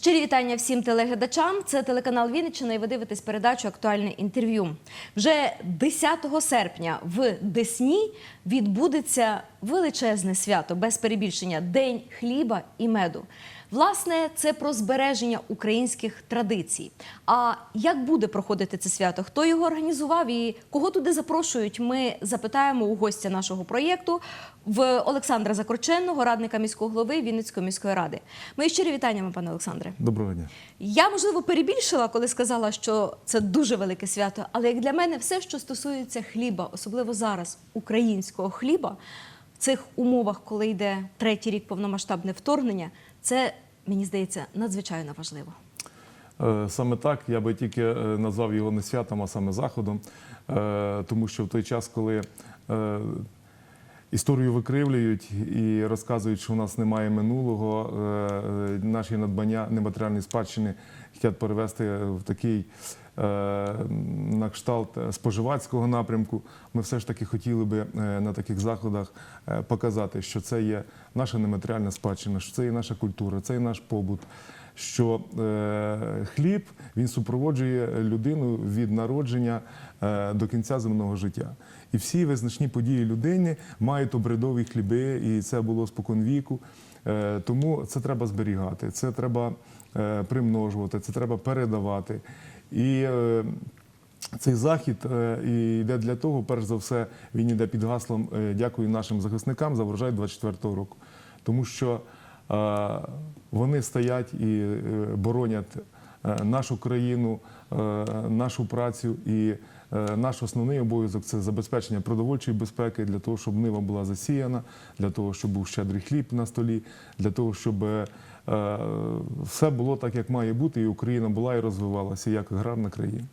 Щирі вітання всім телеглядачам. Це телеканал Вінниччина і ви дивитесь передачу Актуальне інтерв'ю. Вже 10 серпня в Десні відбудеться величезне свято без перебільшення День хліба і меду. Власне, це про збереження українських традицій. А як буде проходити це свято? Хто його організував і кого туди запрошують? Ми запитаємо у гостя нашого проєкту в Олександра Закорченного, радника міського голови Вінницької міської ради. Мої щирі вітання, вам, пане Олександре. Доброго дня. Я можливо перебільшила, коли сказала, що це дуже велике свято. Але як для мене, все, що стосується хліба, особливо зараз українського хліба, в цих умовах, коли йде третій рік повномасштабне вторгнення, це мені здається надзвичайно важливо. Е, Саме так я би тільки е, назвав його не святом, а саме заходом, Е, тому що в той час, коли історію викривлюють і розказують, що у нас немає минулого, е, е, наші надбання нематеріальної спадщини хочуть перевести в такий е, на кшталт споживацького напрямку. Ми все ж таки хотіли би на таких заходах показати, що це є наша нематеріальна спадщина, що це є наша культура, це є наш побут. Що е, хліб він супроводжує людину від народження е, до кінця земного життя. І всі визначні події людини мають обрядові хліби, і це було споконвіку. Е, тому це треба зберігати, це треба примножувати, це треба передавати. І цей захід йде для того, перш за все, він йде під гаслом Дякую нашим захисникам за врожай 24-го року. Тому що вони стоять і е, боронять е, нашу країну, е, нашу працю і наш основний обов'язок це забезпечення продовольчої безпеки для того, щоб нива була засіяна, для того, щоб був щедрий хліб на столі, для того, щоб все було так, як має бути, і Україна була і розвивалася як аграрна країна.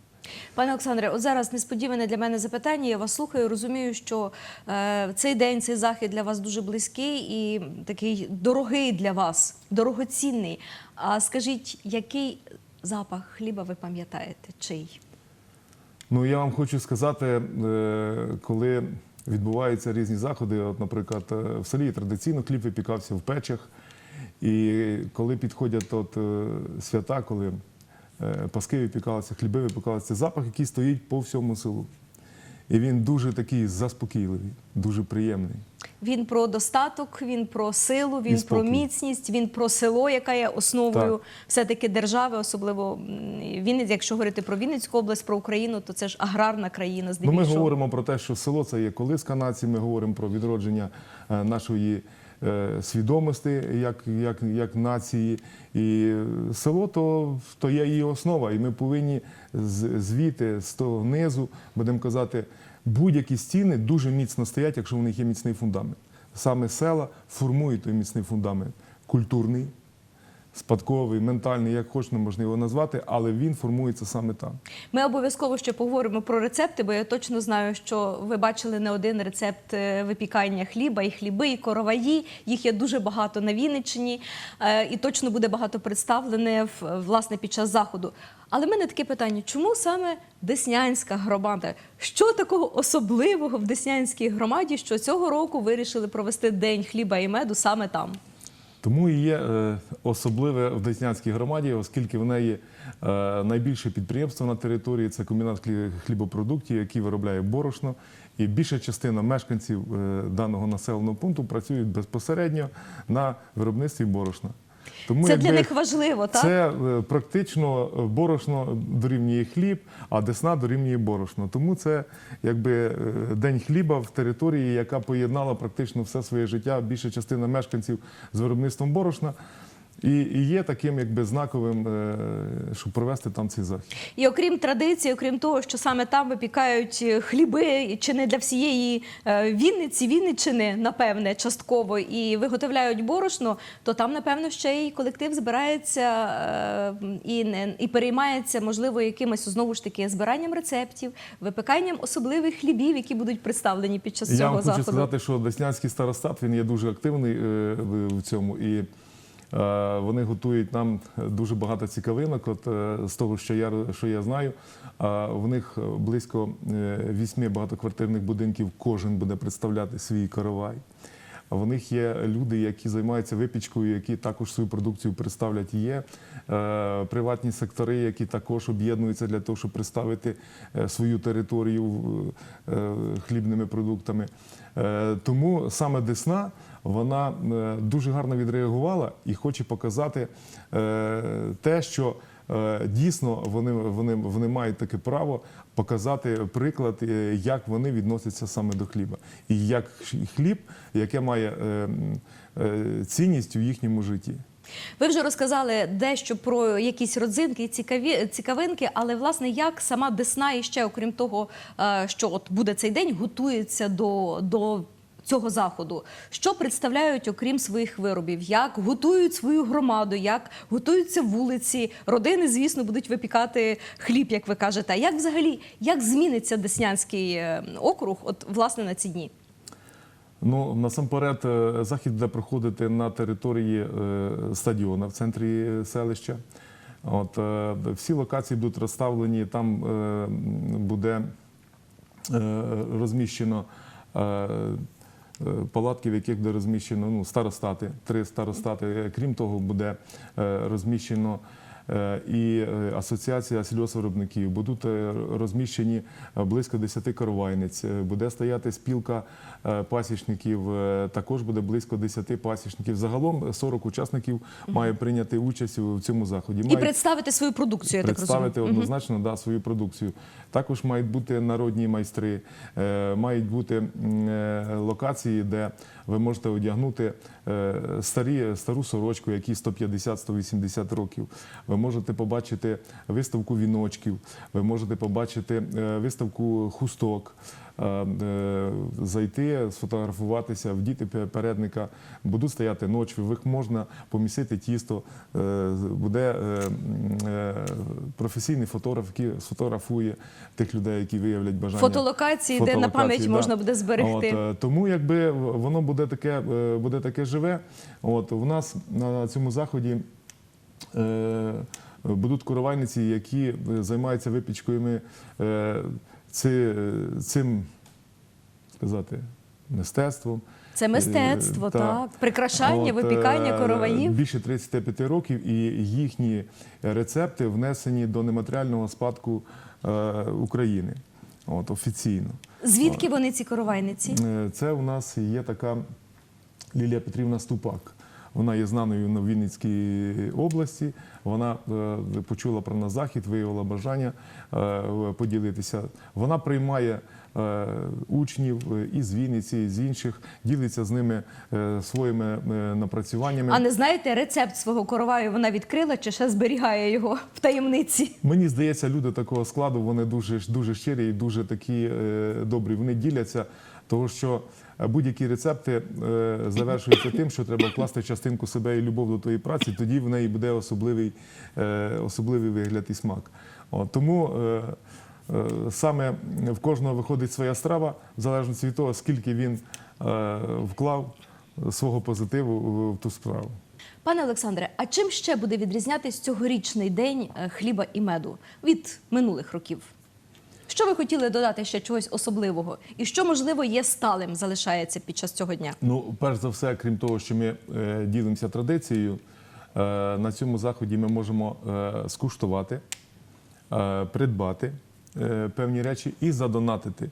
Пане Олександре, от зараз несподіване для мене запитання. Я вас слухаю, розумію, що е, цей день, цей захід для вас дуже близький і такий дорогий для вас, дорогоцінний. А скажіть, який запах хліба ви пам'ятаєте? Чий? Ну я вам хочу сказати, е, коли відбуваються різні заходи, от, наприклад, е, в селі традиційно хліб випікався в печах. І коли підходять от свята, коли паски випікалися, хліби випікалися, це запах, який стоїть по всьому селу. І він дуже такий заспокійливий, дуже приємний. Він про достаток, він про силу, він про міцність, він про село, яка є основою все-таки держави, особливо Вінниць, якщо говорити про Вінницьку область, про Україну, то це ж аграрна країна Ну, здебільшого. ми говоримо про те, що село це є колиска нації, ми говоримо про відродження е, нашої е, свідомості як, як, як нації. І село то, то є її основа, і ми повинні звідти, з того низу, будемо казати, будь-які стіни дуже міцно стоять, якщо в них є міцний фундамент. Саме села формують той міцний фундамент культурний, спадковий, ментальний, як хочемо можна його назвати, але він формується саме там. Ми обов'язково ще поговоримо про рецепти, бо я точно знаю, що ви бачили не один рецепт е, випікання хліба, і хліби, і короваї. Їх є дуже багато на Вінниччині, е, і точно буде багато представлене власне під час заходу. Але в мене таке питання: чому саме Деснянська громада? Що такого особливого в Деснянській громаді, що цього року вирішили провести день хліба і меду саме там? Тому і є е, особливе в Деснянській громаді, оскільки в неї е, найбільше підприємство на території це комбінат хлібопродуктів, який виробляє борошно. І більша частина мешканців е, даного населеного пункту працюють безпосередньо на виробництві борошна. Тому Це для них важливо, так? Це е, практично е, борошно дорівнює хліб, а десна дорівнює борошно. Тому це якби е, день хліба в території, яка поєднала практично все своє життя, більша частина мешканців з виробництвом борошна. І, і є таким якби знаковим, е, щоб провести там цей захід. І окрім традиції, окрім того, що саме там випікають е, хліби, чи не для всієї е, Вінниці, Вінниччини, напевне, частково, і виготовляють борошно, то там, напевно, ще й колектив збирається і, не- і переймається, можливо, якимось знову ж таки збиранням рецептів, випеканням особливих хлібів, які будуть представлені під час Я цього вам хочу заходу. сказати, що Деснянський старостат він є дуже активний в цьому. І вони готують нам дуже багато цікавинок. От е, з того, що я, що я знаю, в них близько е, вісьми багатоквартирних будинків кожен буде представляти свій каравай. В них є люди, які займаються випічкою, які також свою продукцію представлять. Є е, приватні сектори, які також об'єднуються для того, щоб представити е, свою територію е, хлібними продуктами. Тому саме Десна вона дуже гарно відреагувала і хоче показати те, що дійсно вони, вони, вони мають таке право показати приклад, е, як вони відносяться саме до хліба, і як хліб, яке має е, е, цінність у їхньому житті. Ви вже розказали дещо про якісь родзинки, цікаві цікавинки, але власне як сама Десна і ще, окрім того, е, що от буде цей день, готується до, до цього заходу. Що представляють окрім своїх виробів? Як готують свою громаду, як готуються вулиці? Родини, звісно, будуть випікати хліб, як ви кажете. А як взагалі як зміниться Деснянський е, округ? От власне на ці дні? Ну насамперед, е, захід буде проходити на території е, стадіона в центрі селища. От всі локації будуть розставлені. Там буде розміщено палатки, в яких буде розміщено ну, старостати, три старостати. Е, Крім того, буде е, розміщено. Е, І е, асоціація сільгоспвиробників будуть е, розміщені близько 10 коровайниць. Е, Буде стояти спілка пасічників. Також буде близько 10 пасічників. Загалом 40 учасників має прийняти участь у цьому заході. І представити свою продукцію, я так представити однозначно да, свою продукцію. Також мають бути народні майстри, мають бути локації, де ви можете одягнути старі, стару сорочку, якій 150-180 років. Ви можете побачити виставку віночків, ви можете побачити е, виставку хусток. е, е, Зайти, сфотографуватися, вдіти передника, будуть стояти ночі, в їх можна помісити тісто. Буде професійний фотограф, який сфотографує тих людей, які виявлять бажання. Фотолокації, де на пам'ять да. можна буде зберегти. От, тому якби воно буде таке, буде таке живе. От у нас на цьому заході. Е, Будуть коровайниці, які е, займаються випічкою е, ци- е, цим сказати, мистецтвом. Це мистецтво, Е, так. Прикрашання, От, випікання е, короваїв. Більше 35 років, і їхні рецепти внесені до нематеріального спадку е, України. От, офіційно. Звідки вони ці коровайниці? Е, Це у нас є така Лілія Петрівна Ступак. Вона є знаною на Вінницькій області. Вона е, почула про нас захід, виявила бажання е, поділитися. Вона приймає е, учнів із Вінниці, і з інших, ділиться з ними своїми напрацюваннями. А не знаєте, рецепт свого короваю вона відкрила чи ще зберігає його в таємниці? Мені здається, люди такого складу вони дуже дуже щирі і дуже такі добрі. Вони діляться, тому що будь-які рецепти е, завершуються тим, що треба вкласти частинку себе і любов до тої праці. Тоді в неї буде особливий, е, особливий вигляд і смак. От, тому е, саме в кожного виходить своя страва, в залежності від того, скільки він вклав свого позитиву в- ту справу. Пане Олександре, а чим ще буде відрізнятись цьогорічний день хліба і меду від минулих років? Що ви хотіли додати ще чогось особливого? І що, можливо, є сталим, залишається під час цього дня? Ну, перш за все, крім того, що ми е, ділимося традицією, е, на цьому заході ми можемо е, скуштувати, е, придбати е, певні речі і задонатити.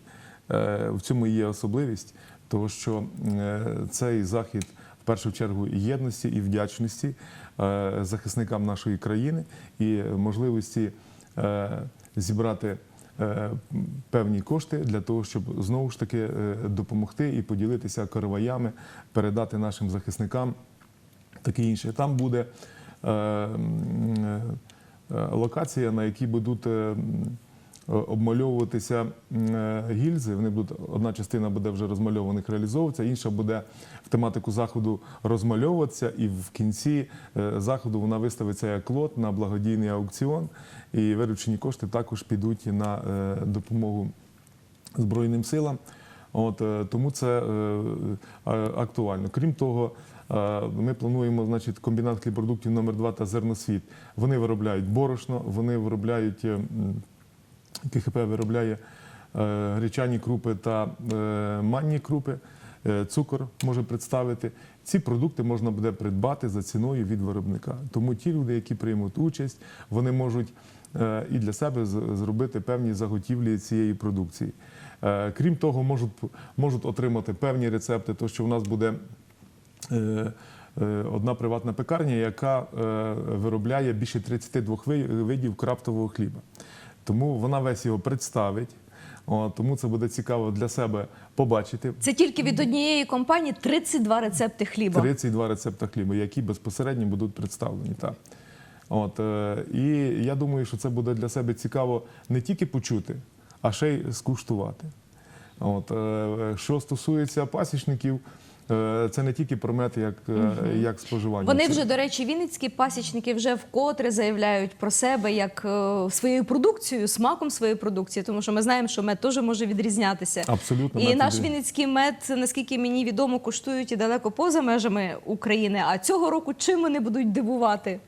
Е, в цьому є особливість, тому що е, цей захід в першу чергу єдності і вдячності е, захисникам нашої країни і можливості е, зібрати певні кошти для того, щоб знову ж таки е, допомогти і поділитися караваями, передати нашим захисникам таке інше. Там буде е, е, локація, на якій будуть. Е, Обмальовуватися е, гільзи, вони будуть одна частина буде вже розмальованих реалізовуватися, інша буде в тематику заходу розмальовуватися, і в кінці е, заходу вона виставиться як лот на благодійний аукціон. І виручені кошти також підуть на допомогу Збройним силам. От, тому це актуально. Крім того, ми плануємо значить, комбінат хлібпродуктів номер 2 та зерносвіт. Вони виробляють борошно, вони виробляють, е, м, КХП виробляє е, гречані крупи та е, манні крупи. е, цукор може представити. Ці продукти можна буде придбати за ціною від виробника. Тому ті люди, які приймуть участь, вони можуть і для себе зробити певні заготівлі цієї продукції. Крім того, можуть, можуть отримати певні рецепти, то що в нас буде одна приватна пекарня, яка виробляє більше 32 видів крафтового хліба. Тому вона весь його представить. О, тому це буде цікаво для себе побачити. Це тільки від однієї компанії 32 рецепти хліба. 32 рецепти хліба, які безпосередньо будуть представлені. Так. От, е, і я думаю, що це буде для себе цікаво не тільки почути, а ще й скуштувати. От, е, що стосується пасічників, це не тільки про мед як, е, як споживання. Вони вже, до речі, вінницькі пасічники вже вкотре заявляють про себе як е, своєю продукцією, смаком своєї продукції, тому що ми знаємо, що мед теж може відрізнятися. Абсолютно, І мед наш відрі- вінницький мед, наскільки мені відомо, коштують і далеко поза межами України. А цього року чим вони будуть дивувати?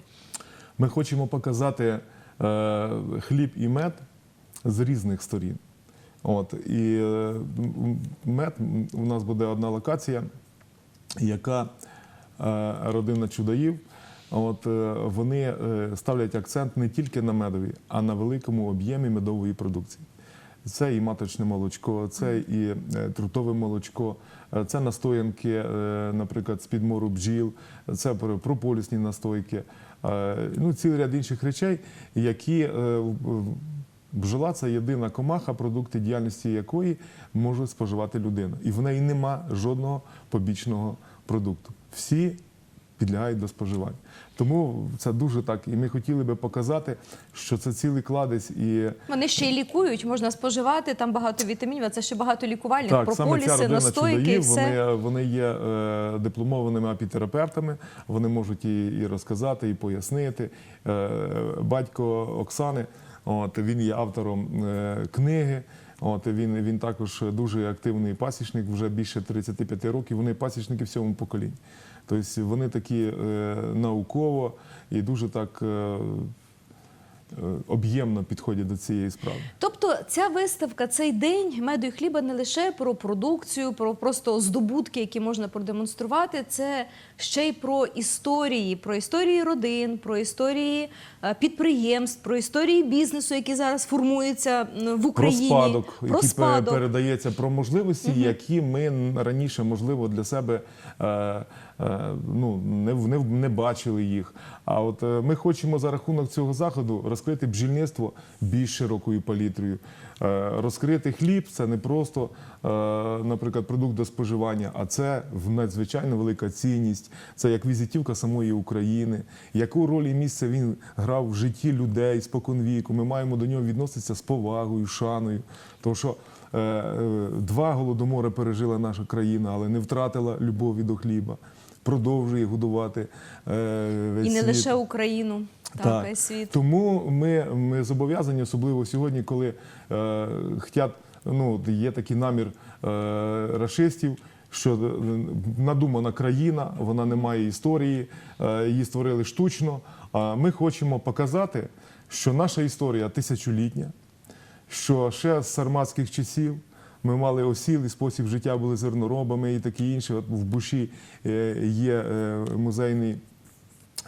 Ми хочемо показати е, хліб і мед з різних сторін. От, і е, мед у нас буде одна локація, яка е, родина чудаїв. От, е, вони е, ставлять акцент не тільки на медові, а на великому об'ємі медової продукції. Це і маточне молочко, це і трутове молочко, це настоянки, наприклад, з підмору бджіл, це про- прополісні настойки, ну цілий ряд інших речей, які е, бджола це єдина комаха, продукти діяльності якої може споживати людина. І в неї нема жодного побічного продукту. Всі підлягають до споживання. Тому це дуже так. І ми хотіли би показати, що це цілий кладець і. Вони ще й лікують, можна споживати, там багато вітамінів, а це ще багато лікувальних, Так, саме ця прополіси, настойки і все. вони, вони є е, дипломованими апітерапевтами, вони можуть і, і розказати, і пояснити. Е, батько Оксани, от, він є автором е, книги. От, він, він також дуже активний пасічник, вже більше 35 років. Вони пасічники в сьомому поколінні. Тобто вони такі е, науково і дуже так е, об'ємно підходять до цієї справи. Тобто ця виставка, цей день меду і хліба не лише про продукцію, про просто здобутки, які можна продемонструвати. Це ще й про історії, про історії родин, про історії е, підприємств, про історії бізнесу, які зараз формуються в Україні. Про спадок, Про який спадок. передається, про можливості, які ми раніше, можливо, для себе е, е, ну, не, не, не бачили їх. А от е, ми хочемо за рахунок цього заходу розкрити бджільництво більш широкою палітрою. Е, розкрити хліб це не просто, е, наприклад, продукт до споживання, а це надзвичайно велика цінність. Це як візитівка самої України. Яку роль і місце він грав в житті людей споконвіку. Ми маємо до нього відноситися з повагою, шаною. Тому що е, е, два голодомори пережила наша країна, але не втратила любові до хліба. Продовжує годувати е, весь І не світ. лише Україну, та весь світ. Тому ми, ми зобов'язані, особливо сьогодні, коли е, хотять, ну, є такий намір е, рашистів, що е, надумана країна, вона не має історії, е, її створили штучно. А ми хочемо показати, що наша історія тисячолітня, що ще з сарматських часів ми мали осілий спосіб життя, були зерноробами і таке інше. От в Буші е, є е, музейний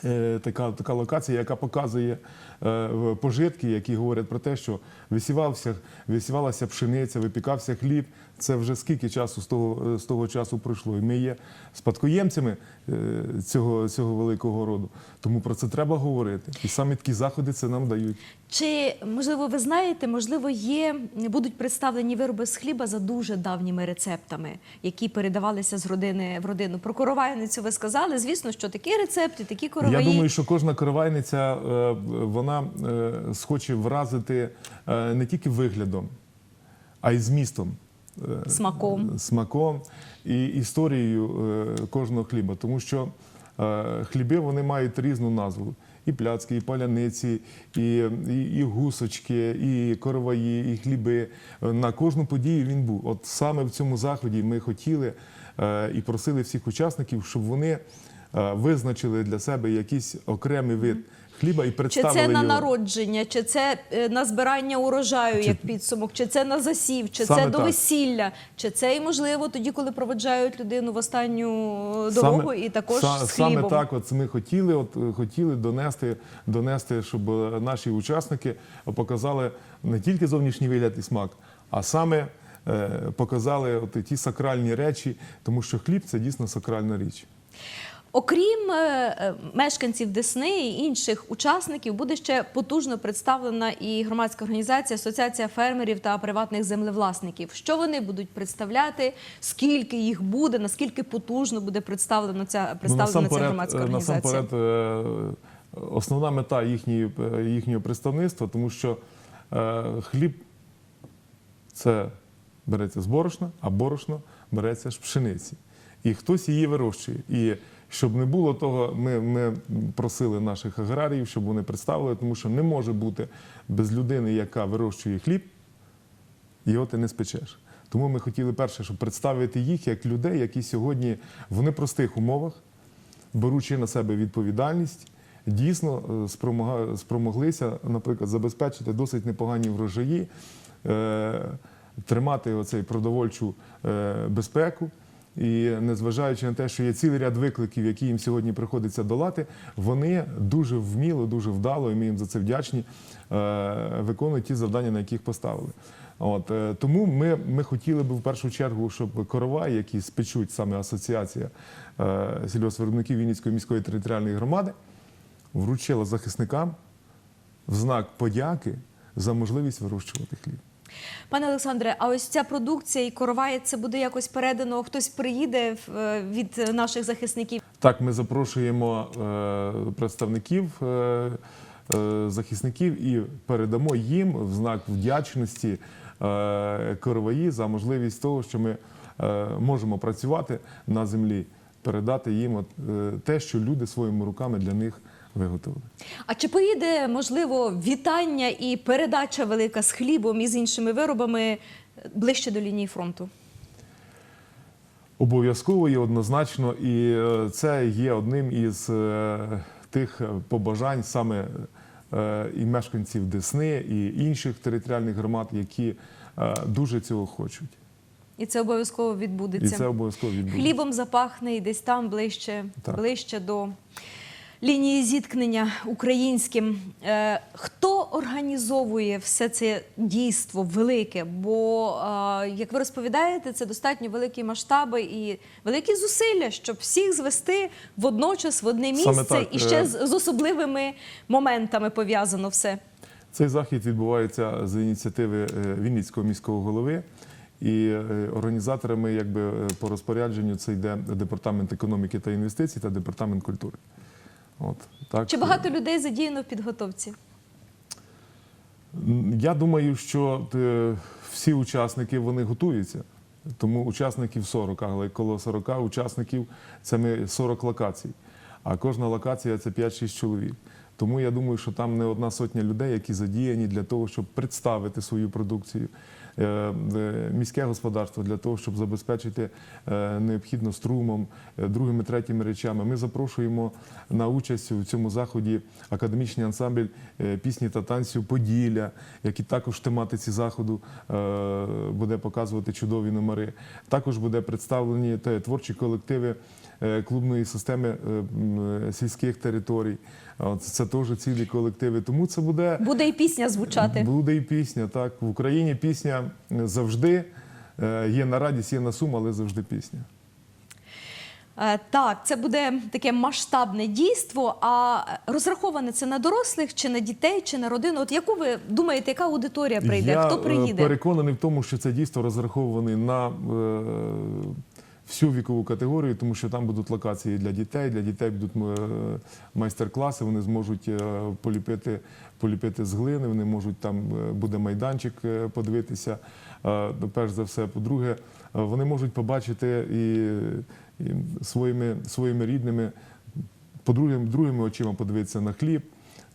е, така, така локація, яка показує е, пожитки, які говорять про те, що висівався, висівалася пшениця, випікався хліб. Це вже скільки часу з того, з того часу пройшло. І ми є спадкоємцями е, цього, цього великого роду. Тому про це треба говорити. І саме такі заходи це нам дають. Чи можливо ви знаєте, можливо, є будуть представлені вироби з хліба за дуже давніми рецептами, які передавалися з родини в родину. Про коровайницю ви сказали. Звісно, що такі рецепти, такі короваї. Я думаю, що кожна коровайниця е, вона е, схоче вразити е, не тільки виглядом, а й змістом. Е, Смаком. смаком і історією е, кожного хліба, тому що е, хліби вони мають різну назву. І пляцки, і паляниці, і, і, і гусочки, і короваї, і хліби. На кожну подію він був. От саме в цьому заході ми хотіли е, і просили всіх учасників, щоб вони визначили для себе якийсь окремий вид хліба і Чи це на його. народження, чи це е, на збирання урожаю Чи- як підсумок, чи це на засів, чи Саме це до весілля, чи це і можливо тоді, коли проведжають людину в останню е, Саме- дорогу, і також са- з хлібом. Саме так, от ми хотіли, от е, хотіли донести, донести, щоб е, наші учасники показали не тільки зовнішній вигляд і смак, а саме е, показали от ті сакральні речі, тому що хліб це дійсно сакральна річ. Окрім е, е, мешканців Десни і інших учасників, буде ще потужно представлена і громадська організація Асоціація фермерів та приватних землевласників. Що вони будуть представляти? Скільки їх буде? Наскільки потужно буде представлена ця представлена ця громадська е, організація? насамперед, основна мета е, їхнього представництва, тому що е, хліб це береться з борошна, а борошно береться з пшениці. І хтось її вирощує. І щоб не було того, ми, ми просили наших аграріїв, щоб вони представили, тому що не може бути без людини, яка вирощує хліб, його ти не спечеш. Тому ми хотіли перше, щоб представити їх як людей, які сьогодні в непростих умовах, беручи на себе відповідальність, дійсно е, спромоглися, наприклад, забезпечити досить непогані врожаї, е, тримати оцей продовольчу е, безпеку. І незважаючи на те, що є цілий ряд викликів, які їм сьогодні приходиться долати, вони дуже вміло, дуже вдало, і ми їм за це вдячні, е, виконують ті завдання, на яких поставили. От, е, тому ми, ми хотіли би в першу чергу, щоб коровай, які спечуть саме асоціація е, сільгоспвиробників Вінницької міської територіальної громади, вручила захисникам в знак подяки за можливість вирощувати хліб. Пане Олександре, а ось ця продукція і короває це буде якось передано? Хтось приїде е, від наших захисників? Так, ми запрошуємо е, представників е, захисників і передамо їм в знак вдячності короваї за можливість того, що ми можемо працювати на землі, передати їм те, що люди своїми руками для них виготовили. А чи поїде можливо вітання і передача велика з хлібом і з іншими виробами ближче до лінії фронту? Обов'язково і однозначно, і е, це є одним із е, тих побажань саме е, і мешканців Десни, і інших територіальних громад, які е, дуже цього хочуть. І це обов'язково І відбудеться. це обов'язково відбудеться. Хлібом запахне і десь там ближче, Так. ближче до лінії зіткнення українським. Е, хто організовує все це дійство велике? Бо, е, як ви розповідаєте, це достатньо великі масштаби і великі зусилля, щоб всіх звести водночас в одне місце так, і ще е. з, з особливими моментами пов'язано все. Цей захід відбувається з ініціативи Вінницького міського голови. І організаторами, якби по розпорядженню, це йде департамент економіки та інвестицій та департамент культури. От так Чи багато людей задіяно в підготовці? Я думаю, що е, всі учасники вони готуються. Тому учасників 40, але коло 40 учасників це ми 40 локацій. А кожна локація це 5-6 чоловік. Тому я думаю, що там не одна сотня людей, які задіяні для того, щоб представити свою продукцію. Е, е, Міське господарство для того, щоб забезпечити е, необхідно струмом, другими, третіми речами. Ми запрошуємо на участь у цьому заході академічний ансамбль пісні та танців Поділля, який також в тематиці заходу буде показувати чудові номери. Також буде представлені творчі колективи клубної системи е, е, сільських територій. Це теж цілі колективи. Тому це буде Буде і пісня звучати. Буде і пісня. Так в Україні пісня завжди е, є на радість, є на сум, але завжди пісня. Е, Так, це буде таке масштабне дійство. А розраховане це на дорослих, чи на дітей, чи на родину? От яку ви думаєте, яка аудиторія прийде? Я Хто е, приїде? переконаний в тому, що це дійство розрахований на е, всю вікову категорію, тому що там будуть локації для дітей. Для дітей будуть е, майстер-класи, вони зможуть е, поліпити, поліпити з глини, вони можуть там е, буде майданчик подивитися. Перш за все, по-друге, вони можуть побачити і, і своїми, своїми рідними, по другим, другими очима подивитися на хліб.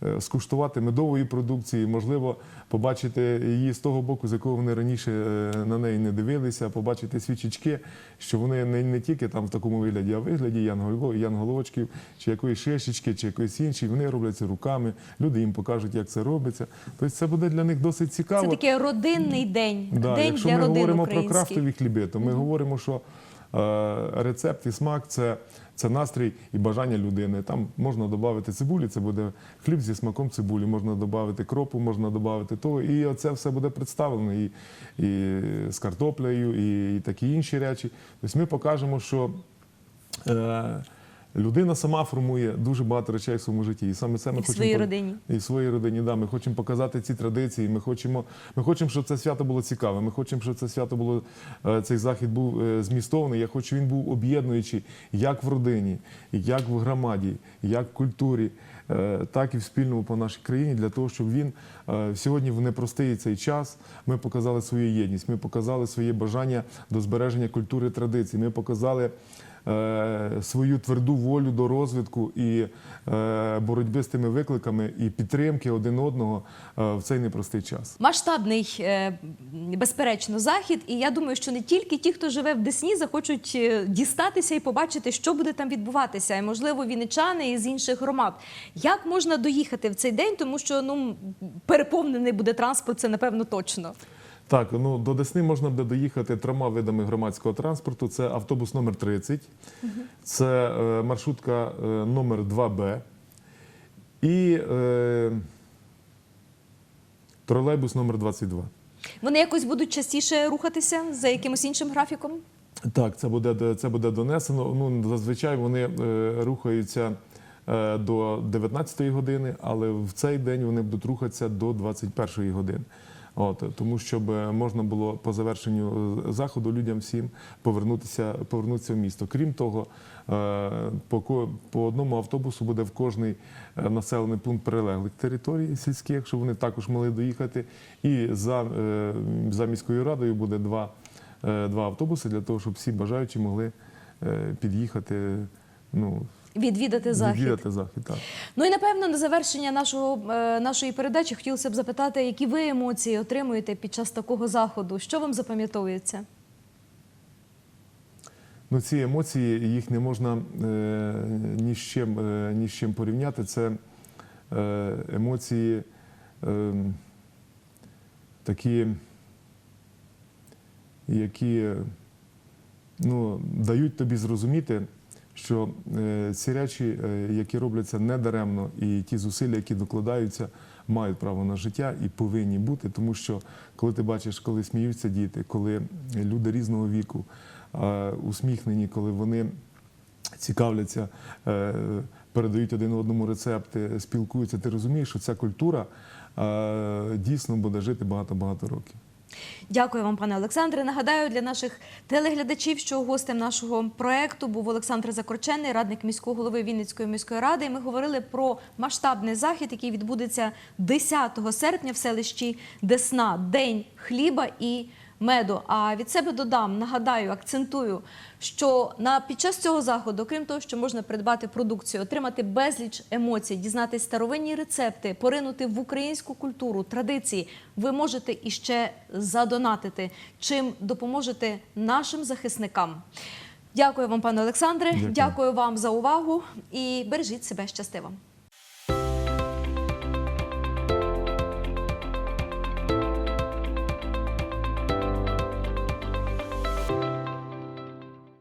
Е, скуштувати медової продукції, можливо, побачити її з того боку, з якого вони раніше е, на неї не дивилися, побачити свічечки, що вони не, не тільки там в такому вигляді, а в вигляді янголо- янголочків, чи якоїсь шишечки, чи якоїсь іншої. Вони роблять це руками. Люди їм покажуть, як це робиться. Тобто це буде для них досить цікаво. Це такий родинний день, Да, день якщо для ми говоримо про крафтові хліби, то ми говоримо, що е, рецепт і смак це, це настрій і бажання людини. Там можна додати цибулі, це буде хліб зі смаком цибулі, можна додати кропу, можна додати того. І оце все буде представлено і, і з картоплею, і, і такі інші речі. Тобто ми покажемо, що. Е, Людина сама формує дуже багато речей в своєму житті, і саме це ми І в хочемо своїй родині. і в своїй родині. Да, ми хочемо показати ці традиції. Ми хочемо, ми хочемо, щоб це свято було цікаве. Ми хочемо, щоб це свято було е, цей захід був е, змістовний. Я хочу, він був об'єднуючий як в родині, як в громаді, як в культурі, е, так і в спільному по нашій країні, для того, щоб він сьогодні в непростий цей час. Ми показали свою єдність. Ми показали своє бажання до збереження культури традицій. Ми показали свою тверду волю до розвитку і е, боротьби з тими викликами і підтримки один одного е, в цей непростий час. Масштабний, е, безперечно, захід, і я думаю, що не тільки ті, хто живе в Десні, захочуть е, дістатися і побачити, що буде там відбуватися, і можливо вінничани із інших громад. Як можна доїхати в цей день, тому що ну переповнений буде транспорт, це напевно точно. Так, ну до Десни можна буде доїхати трьома видами громадського транспорту. Це автобус номер 30, це е, маршрутка е, номер 2Б і е, тролейбус номер 22. Вони якось будуть частіше рухатися за якимось іншим графіком. Так, це буде, це буде донесено. Ну, зазвичай вони е, рухаються е, до 19-ї години, але в цей день вони будуть рухатися до 21-ї години. От, тому щоб е, можна було по завершенню е, заходу людям всім повернутися, повернутися в місто. Крім того, е, по, по одному автобусу буде в кожний населений пункт прилеглих територій сільських, щоб вони також могли доїхати. І за, за міською радою буде два два автобуси для того, щоб всі бажаючі могли під'їхати. Ну, Відвідати захід. відвідати захід. Так. Ну і напевно на завершення нашого е, нашої передачі хотілося б запитати, які ви емоції отримуєте під час такого заходу? Що вам запам'ятовується? Ну, ці емоції їх не можна е, ні, з чим, е, ні з чим порівняти. Це е, емоції е, такі, які ну, дають тобі зрозуміти, що е, ці речі, е, які робляться недаремно, і ті зусилля, які докладаються, мають право на життя і повинні бути. Тому що коли ти бачиш, коли сміються діти, коли люди різного віку усміхнені, коли вони цікавляться, е, передають один одному рецепти, спілкуються, ти розумієш, що ця культура дійсно буде жити багато-багато років. Дякую вам, пане Олександре. Нагадаю для наших телеглядачів, що гостем нашого проекту був Олександр Закорчений, радник міського голови Вінницької міської ради. Ми говорили про масштабний захід, який відбудеться 10 серпня в селищі Десна День хліба і меду. А від себе додам, нагадаю, акцентую, що на під час цього заходу, крім того, що можна придбати продукцію, отримати безліч емоцій, дізнатись старовинні рецепти, поринути в українську культуру, традиції, ви можете іще задонатити, чим допоможете нашим захисникам. Дякую вам, пане Олександре. Дякую. Дякую вам за увагу і бережіть себе щастиво.